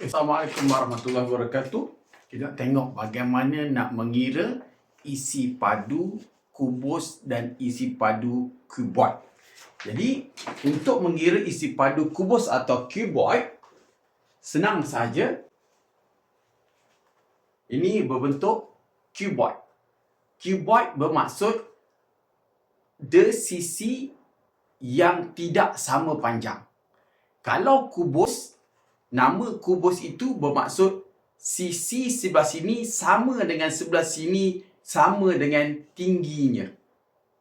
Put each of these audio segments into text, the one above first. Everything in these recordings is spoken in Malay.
Assalamualaikum warahmatullahi wabarakatuh. Kita tengok bagaimana nak mengira isi padu kubus dan isi padu kuboid. Jadi, untuk mengira isi padu kubus atau kuboid, senang saja. Ini berbentuk kuboid. Kuboid bermaksud the sisi yang tidak sama panjang. Kalau kubus, nama kubus itu bermaksud sisi sebelah sini sama dengan sebelah sini sama dengan tingginya.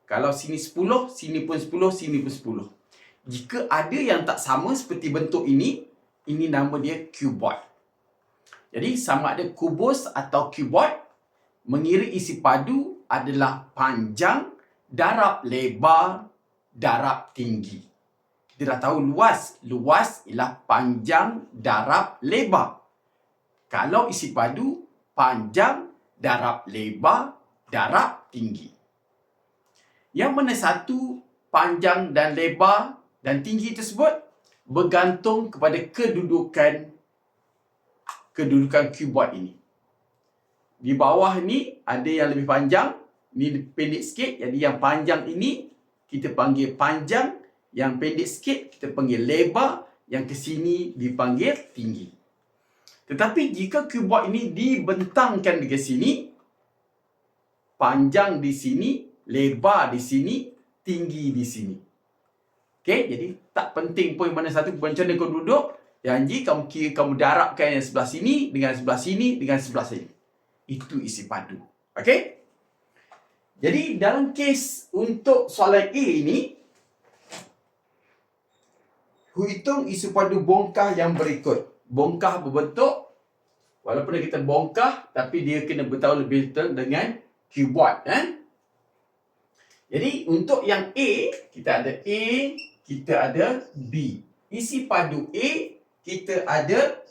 Kalau sini 10, sini pun 10, sini pun 10. Jika ada yang tak sama seperti bentuk ini, ini nama dia cuboid. Jadi sama ada kubus atau cuboid, mengira isi padu adalah panjang, darab lebar, darab tinggi. Kita dah tahu luas. Luas ialah panjang, darab, lebar. Kalau isi padu, panjang, darab lebar, darab tinggi. Yang mana satu panjang dan lebar dan tinggi tersebut bergantung kepada kedudukan kedudukan cuboid ini. Di bawah ni ada yang lebih panjang, ni pendek sikit. Jadi yang panjang ini kita panggil panjang, yang pendek sikit kita panggil lebar, yang ke sini dipanggil tinggi. Tetapi jika cuboid ini dibentangkan ke sini, panjang di sini, lebar di sini, tinggi di sini. Okey, jadi tak penting pun mana satu macam mana kau duduk, janji kamu kira kamu darabkan yang sebelah sini dengan sebelah sini dengan sebelah sini. Itu isi padu. Okey? Jadi dalam kes untuk soalan A ini hitung isu padu bongkah yang berikut. Bongkah berbentuk walaupun kita bongkah tapi dia kena bertahu lebih betul dengan cuboid eh? Jadi untuk yang A kita ada A, kita ada B. Isi padu A kita ada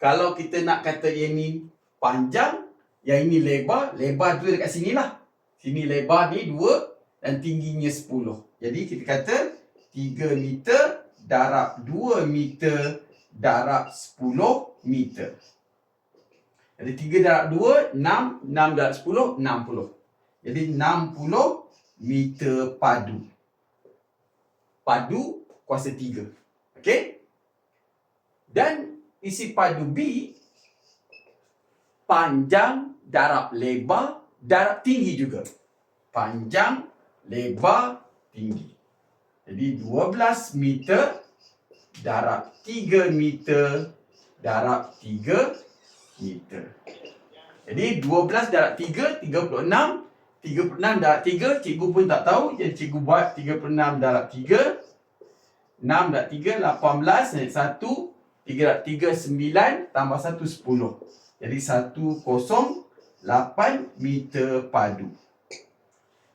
kalau kita nak kata yang ni panjang, yang ini lebar, lebar dua dekat sini lah. Sini lebar ni dua dan tingginya 10. Jadi kita kata 3 meter darab 2 meter darab 10 meter. Jadi 3 darab 2, 6. 6 darab 10, 60. Jadi 60 meter padu. Padu kuasa 3. Okey? Dan isi padu B panjang darab lebar darab tinggi juga. Panjang, lebar, tinggi. Jadi 12 meter darab 3 meter darab 3 meter. Jadi 12 darab 3, 36. 36 darab 3, cikgu pun tak tahu. Jadi cikgu buat 36 darab 3. 6 darab 3, 18. Naik 1. 3 darab 3, 9. Tambah 1, 10. Jadi 108 meter padu.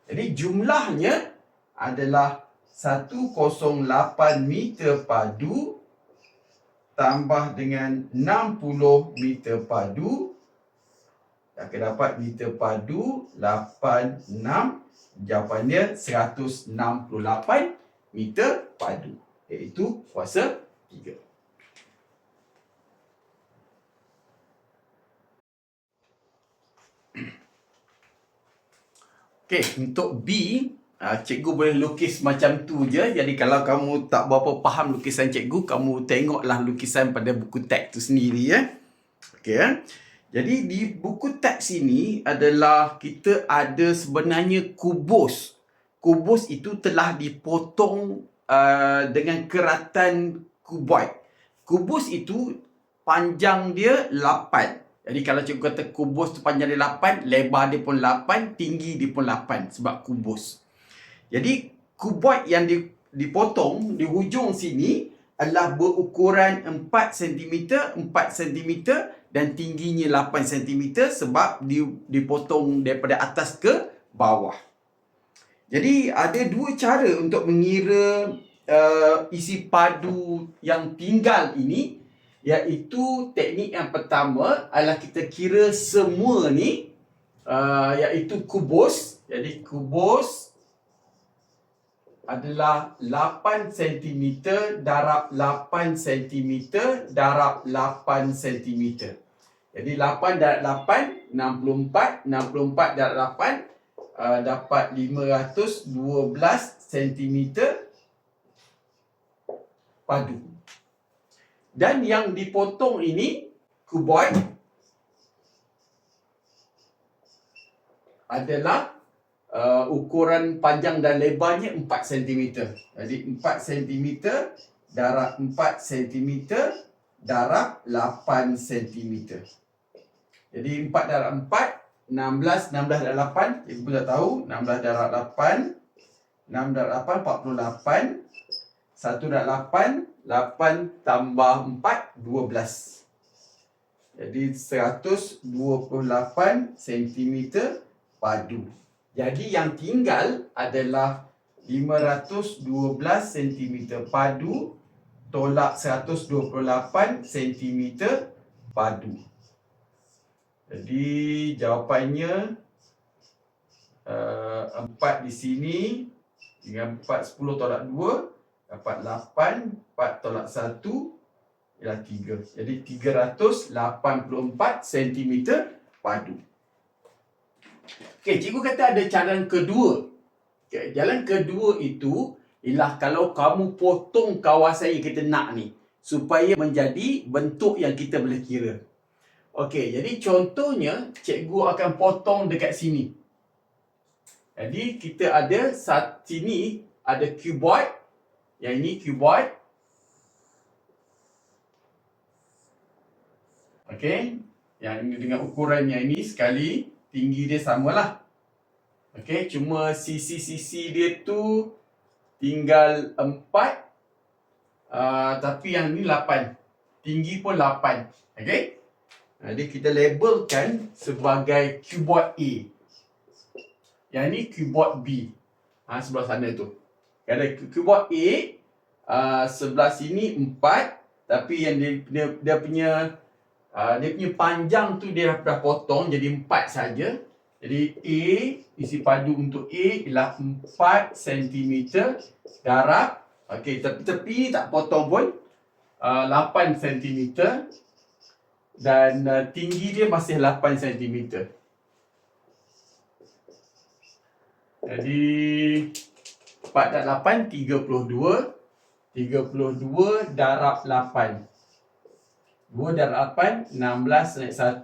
Jadi jumlahnya adalah 108 meter padu tambah dengan 60 meter padu. Akan dapat meter padu 86 jawapannya 168 meter padu iaitu kuasa 3 Okey, untuk B, uh, cikgu boleh lukis macam tu je. Jadi kalau kamu tak berapa faham lukisan cikgu, kamu tengoklah lukisan pada buku teks tu sendiri ya. Okey ya. Jadi di buku teks ini adalah kita ada sebenarnya kubus. Kubus itu telah dipotong uh, dengan keratan kuboid. Kubus itu panjang dia 8. Jadi kalau cikgu kata kubus tu panjang dia 8, lebar dia pun 8, tinggi dia pun 8 sebab kubus. Jadi kuboid yang dipotong di hujung sini adalah berukuran 4 cm, 4 cm dan tingginya 8 cm sebab dipotong daripada atas ke bawah. Jadi ada dua cara untuk mengira uh, isi padu yang tinggal ini iaitu teknik yang pertama adalah kita kira semua ni uh, iaitu kubus jadi kubus adalah 8 cm darab 8 cm darab 8 cm. Jadi 8 darab 8, 64. 64 darab 8 uh, dapat 512 cm padu. Dan yang dipotong ini kuboid adalah uh, ukuran panjang dan lebarnya 4 cm. Jadi 4 cm darab 4 cm darab 8 cm. Jadi 4 darab 4 16 16 darab 8 ibu dah tahu 16 darab 8 6 darab 8 48 1 darab 8 8 tambah 4 12. Jadi 128 cm padu. Jadi yang tinggal adalah 512 cm padu tolak 128 cm padu. Jadi jawapannya uh, 4 di sini dengan 4 10 tolak 2 dapat 8 4 tolak 1 ialah 3. Jadi 384 cm padu. Okey, cikgu kata ada jalan kedua. Okay, jalan kedua itu ialah kalau kamu potong kawasan yang kita nak ni supaya menjadi bentuk yang kita boleh kira. Okey, jadi contohnya cikgu akan potong dekat sini. Jadi kita ada saat sini ada cuboid. Yang ini cuboid. Okey, yang ini dengan ukuran yang ini sekali tinggi dia samalah. Okey, cuma sisi-sisi dia tu tinggal empat, uh, tapi yang ni lapan. Tinggi pun lapan. Okey? Jadi kita labelkan sebagai cuboid A. Yang ni cuboid B. Ha, sebelah sana tu. Ada cuboid A, uh, sebelah sini empat, tapi yang dia, dia, dia punya Uh, dia punya panjang tu dia dah potong jadi empat saja. Jadi A, isi padu untuk A ialah 4 cm darab. Okey, tepi-tepi tak potong pun. Uh, 8 cm. Dan uh, tinggi dia masih 8 cm. Jadi 4 darab 8, 32. 32 darab 8. 2 darab 8, 16 naik 1.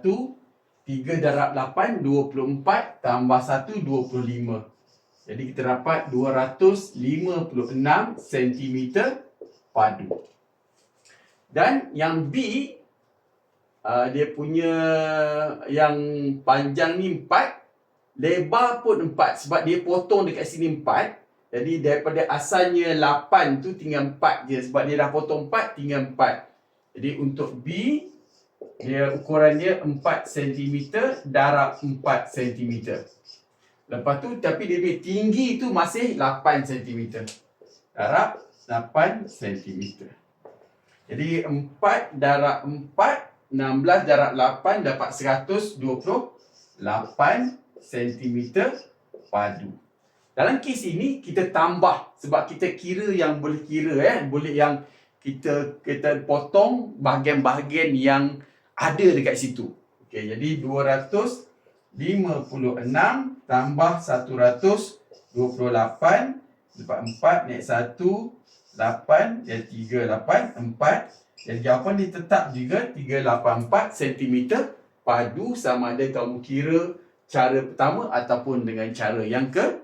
3 darab 8, 24. Tambah 1, 25. Jadi kita dapat 256 cm padu. Dan yang B, uh, dia punya yang panjang ni 4. Lebar pun 4 sebab dia potong dekat sini 4. Jadi daripada asalnya 8 tu tinggal 4 je. Sebab dia dah potong 4, tinggal 4. Jadi untuk B dia ukuran dia 4 cm darab 4 cm. Lepas tu tapi dia punya tinggi tu masih 8 cm. Darab 8 cm. Jadi 4 darab 4 16 darab 8 dapat 128 cm padu. Dalam kes ini kita tambah sebab kita kira yang boleh kira eh boleh yang kita kita potong bahagian-bahagian yang ada dekat situ. Okey, jadi 256 tambah 128 dapat 4 naik 1 8 dan 3 8 4 jadi jawapan dia tetap juga 384 cm padu sama ada kamu kira cara pertama ataupun dengan cara yang kedua.